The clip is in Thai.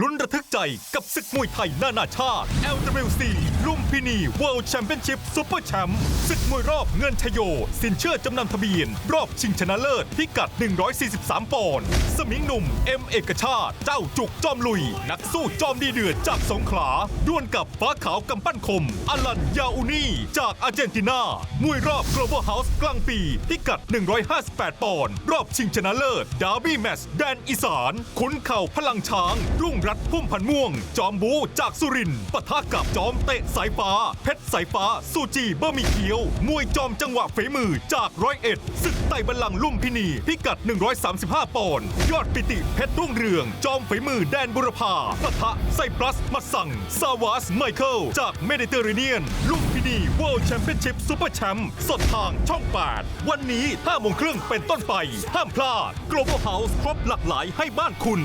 ลุ้นระทึกใจกับศึกมวยไทยนานาชาติ LWC ลุมพินี World Championship Super Champ ศึกมวยรอบเงินชโย สินเชื่อจำนำทะเบียน รอบชิงชนะเลิศพิกัด 143 ปอนด์สมิงหนุ่ม เอ็มเอกชาติ เจ้าจุกจอมลุย นักสู้จอมดีเดือดจากสงขลาด้วลกับฟ้าขาวกำปั้นคม อลันยาอูนีจากอาร์เจนตินามวยรอบ Global House กลางปีพิกัด 158 ปอนด์รอบชิงชนะเลิศดาร์บี้แมตช์แดนอีสานขุนเข่าพลังช้างรุ่งรัตน์พุ่มพันม่วง จอมบูจากสุรินทร์ปะทะกับจอมเตะสายฟ้า เพชรสายฟ้า สูจีบะหมี่เขียว มวยจอมจังหวะฝีมือจากร้อยเอ็ดศึกไต่บัลลังก์ลุ่มพินี พิกัด 135 ปอนด์ยอดปิติเพชรรุ่งเรือง จอมฝีมือแดนบุรพาปะทะไซปรัสมัดสั่งซาวาสไมเคิลจากเมดิเตอร์เรเนียนลุ่มพินี World Championship Super Champ สดทางช่อง 8 วันนี้5โมงครึ่งเป็นต้นไป ห้ามพลาด Global House ครบหลากหลายให้บ้านคุณ